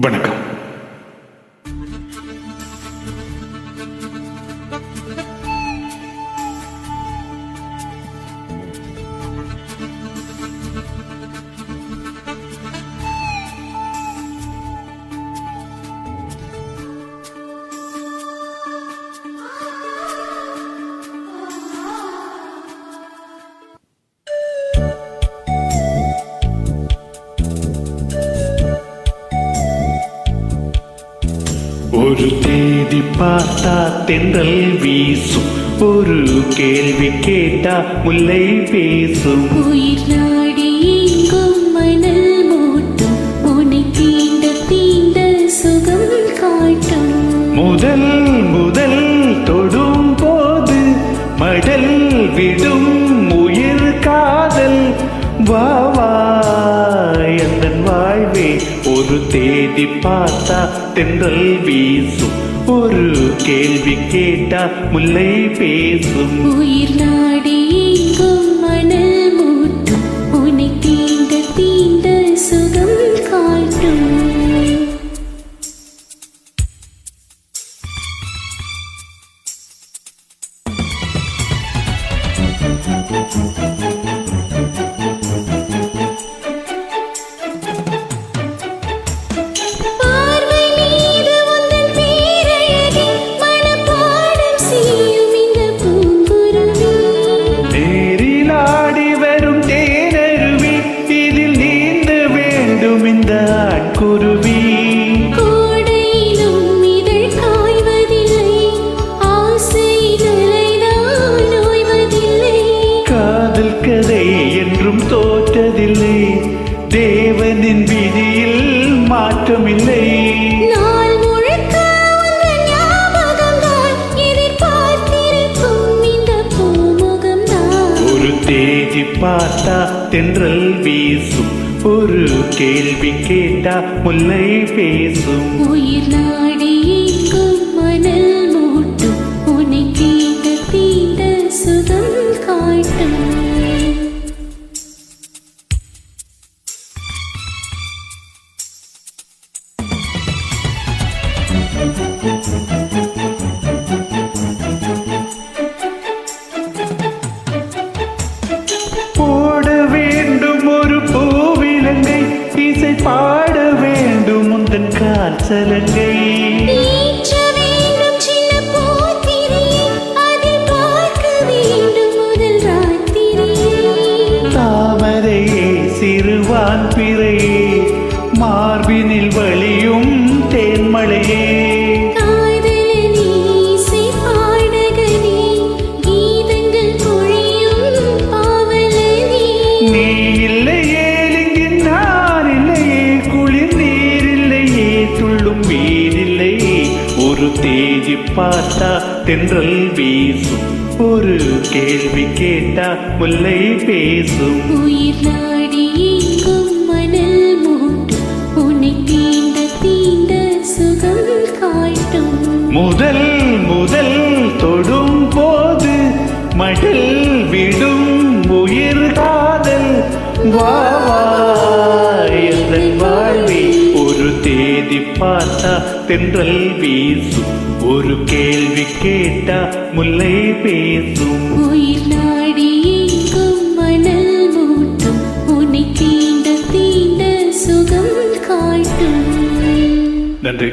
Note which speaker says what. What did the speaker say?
Speaker 1: வணக்கம். ஒரு தேதி பார்த்தா தென்றல் வீசும். ஒரு கேள்வி கேட்டா முல்லை பேசும்.
Speaker 2: உயிர் நாடி எங்கும் மணல் மூட்டும். உன்னை தீண்ட தீண்ட சுகம் காட்டும்.
Speaker 1: முதல் முதல் தொடும் போது மடல் விடும் உயிர் காதல். வா வா எந்தன் வாழ்வே ஒரு தேதி பார்த்தா தென்றல் வீசும். ஒரு கேள்வி கேட்டா முல்லை பேசும்.
Speaker 2: உயிர் நாடி
Speaker 1: கதை என்றும் தோற்றதில்லை. தேவனின் விதியில் மாற்றமில்லை. ஒரு தேதி பார்த்தா தென்றல் வீசும். ஒரு கேள்வி கேட்டா முல்லை பேசும்.
Speaker 2: உயிர் நாடி
Speaker 1: போட வேண்டும் உந்தன் கால் சலங்கை. தாமரையே சிறுவான் பிறையே மார்பினில் வழியும் தேன்மழையே தேதி பார்த்தா தென்றல் வீசும். ஒரு கேள்வி கேட்டா முல்லை பேசும்.
Speaker 2: உயிர் நாடி மணல் மூட்டும், உன்னை தீண்ட தீண்ட சுகம் காட்டும்.
Speaker 1: முதல் முதல் தொடும் போது மடல் விடும் உயிர் காதல். வா தென்றல் வீசும். ஒரு கேள்வி கேட்டா முல்லை பேசும்.
Speaker 2: உயிர் நாடி மணல் மூட்டும். உன்னை தீண்ட தீண்ட சுகம் காட்டும்.
Speaker 1: நன்றி.